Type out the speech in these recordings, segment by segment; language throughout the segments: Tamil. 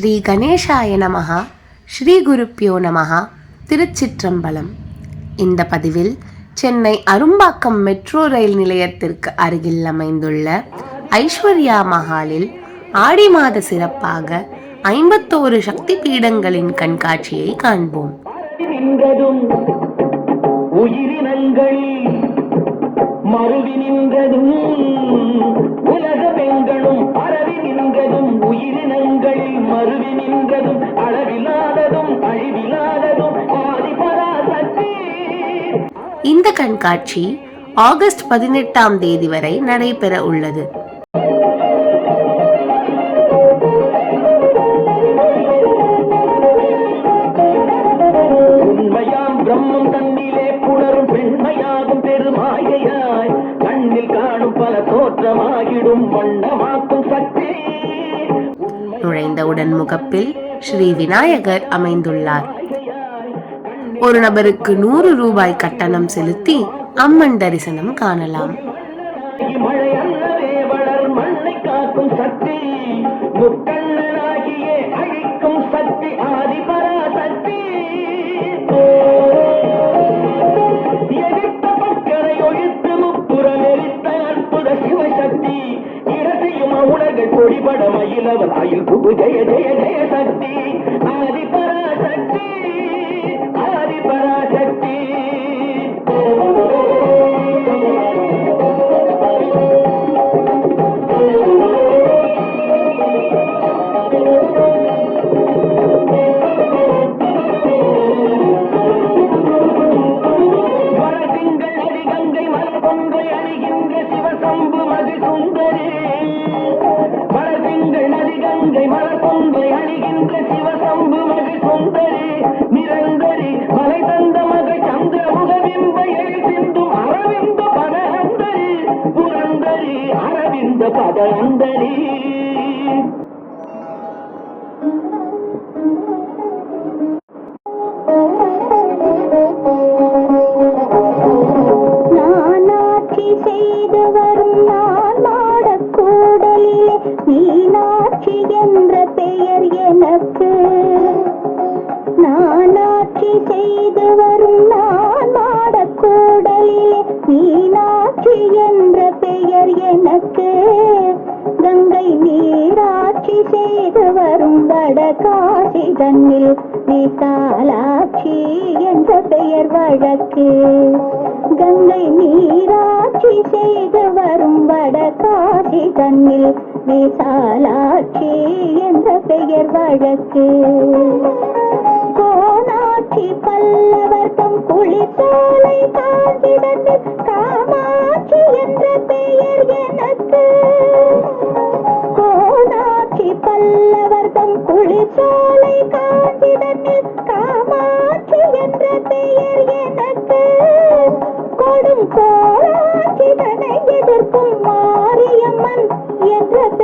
ஸ்ரீ கணேசாய நமஹா ஸ்ரீ குருப்பியோ நமஹா திருச்சிற்றம்பலம். இந்த பதிவில் சென்னை அரும்பாக்கம் மெட்ரோ ரயில் நிலையத்திற்கு அருகில் அமைந்துள்ள ஐஸ்வர்யா மஹாலில் ஆடி மாத சிறப்பாக ஐம்பத்தோரு சக்தி பீடங்களின் கண்காட்சியை காண்போம். உயிரினங்கள் மருவி நின்றதும் உலக பெண்களும் பரவி நின்றதும் உயிரினங்களில் மருவி நின்றதும் அளவில்லாததும் அழிவில்லாததும் இந்த கண்காட்சி ஆகஸ்ட் பதினெட்டாம் தேதி வரை நடைபெற உள்ளது. நுழைந்தவுடன் முகப்பில் ஸ்ரீ விநாயகர் அமைந்துள்ளார். ஒரு நபருக்கு நூறு ரூபாய் கட்டணம் செலுத்தி அம்மன் தரிசனம் காணலாம். பொடிபட புது ஜெய ஜெய ஜெய சக்தி ஆதிபராசக்தி நிரந்தரி மலை தந்த மகள் சந்திரமுக பிம்ப எழி சிந்தும் அரவிந்த பத அந்தரி புரந்தரி அரவிந்த பத அந்தரி வரும் வட காசி தன்னில் விசாலாட்சி என்ற பெயர் வழக்கு. கங்கை நீராட்சி செய்து வரும் வட காசி தன்னில் விசாலாட்சி என்ற பெயர் வழக்கு. கோணாட்சி பல்லவர் குளித்தால்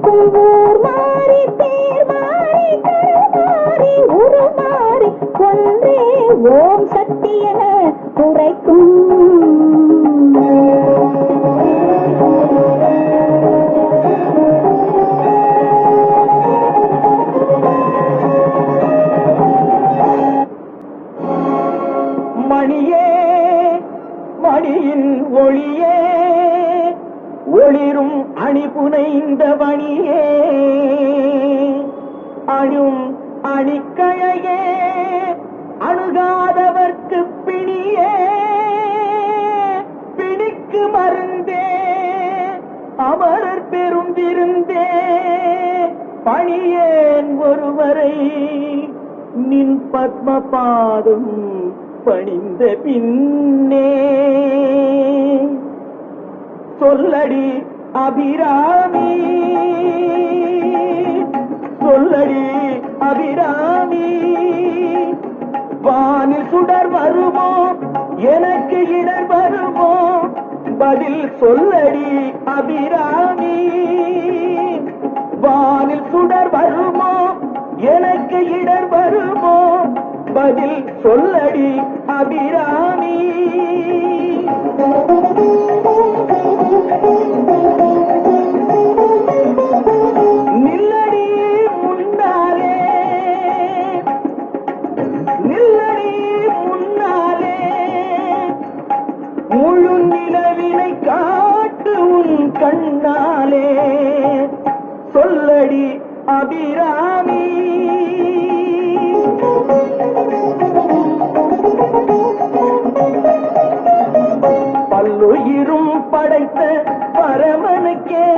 Thank you. ஒருவரை நின் பத்ம பாதம் பணிந்த பின்னே. சொல்லடி அபிராமி சொல்லடி அபிராமி வானில் சுடர் வருமோ? எனக்கு இடர் வருமோ? பதில் சொல்லடி அபிராமி. வானில் சுடர் வருமோ? எனக்கு இடர் வருமோ? பதில் சொல்லடி அபிராமி. நில்லடி முன்னாலே. நில்லடி முன்னாலே. முழு நிலவினை காட்டு உன் கண்ணாலே. சொல்லடி அபிராமி. பல்லுயிரும் படைத்த பரமனுக்கே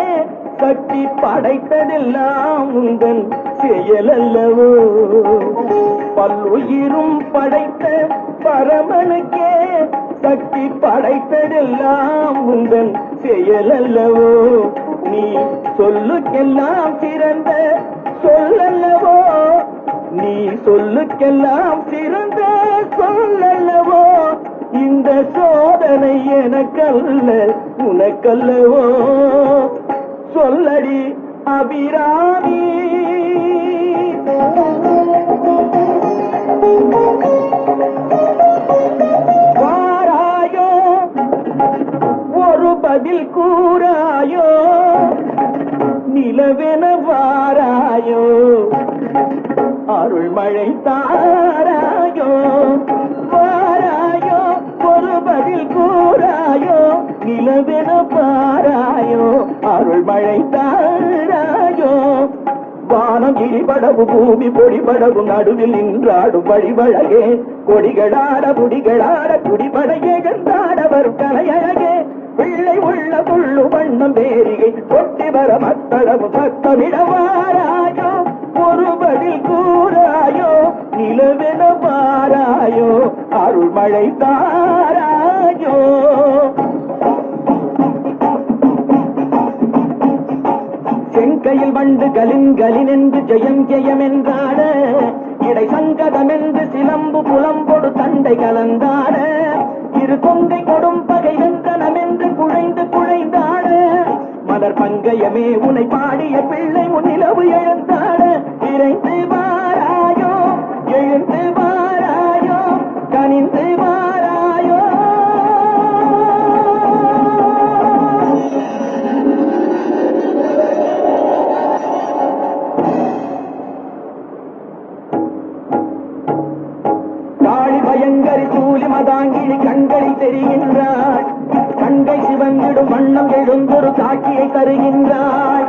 கட்டி படைத்ததெல்லாம் உந்தன் செயலல்லவோ. பல்லுயிரும் படைத்த பரமனுக்கே சக்தி படைத்ததெல்லாம் உந்தன் செயலல்லவோ. நீ சொல்லுக்கெல்லாம் சிறந்த சொல்லல்லவோ? நீ சொல்லுக்கெல்லாம் சிறந்த சொல்லல்லவோ? இந்த சோதனை எனக்கல்ல உனக்கல்லவோ? சொல்லடி அபிராமி. வாராயோ ஒரு பதில் கூறாயோ? நிலவென வாராயோ அருள் மழை தாராயோ? வாராயோ? ஒரு பதில் கூறாயோ? நிலவென பாராயோ அருள் மழை தாராயோ? வானம் இடிபடவு பூமி பொடிபடவு நடுவில் நின்றாடும் வழிவழகே. கொடிகளாட புடிகளாட குடிபடையே கண்டாட கலையழகே. பிள்ளை உள்ள புள்ளு வண்ணம் வேரிகை கொட்டி வர மத்தளவு சத்தமிடவாராயோ ஒரு பதில் கூறாயோ? நிலவென பாராயோ அருள்மழை தாராயோ? செங்கையில் வண்டு கலிங்கலின் என்று ஜெயம் ஜெயம் என்றாட இடை சங்கதம் என்று சிலம்பு புலம்பொடு தண்டை கலந்தாட இரு கொங்கை கொடும் பகை குழைந்து குழைந்தாட. மலர் பங்கயமே உனை பாடிய பிள்ளை முன்னிலவு எழுந்தாட. இறைந்து சிவந்திடும் வண்ணம் எழுந்தொரு காட்சியை தருகின்றாள்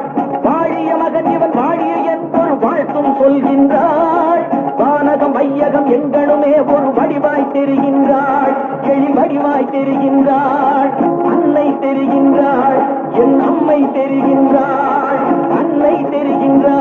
வாழிய மகன் இவன் வாழிய என்பொரு வாழ்த்தும் சொல்கின்றாள் வானகம் வையகம் எங்களுமே ஒரு வடிவாய் தெரிகின்றாள் எழி வடிவாய் தெரிகின்றாள் அன்னை தெரிகின்றாள் என் அம்மை தெரிகின்றாள் அன்னை தெரிகின்றாள்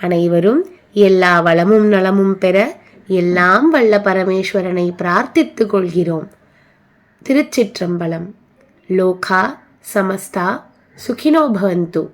அனைவரும் எல்லா வளமும் நலமும் பெற எல்லாம் வல்ல பரமேஸ்வரனை பிரார்த்தித்துக் கொள்கிறோம். திருச்சிற்றம்பலம். லோகா சமஸ்தா சுகினோ பவந்து.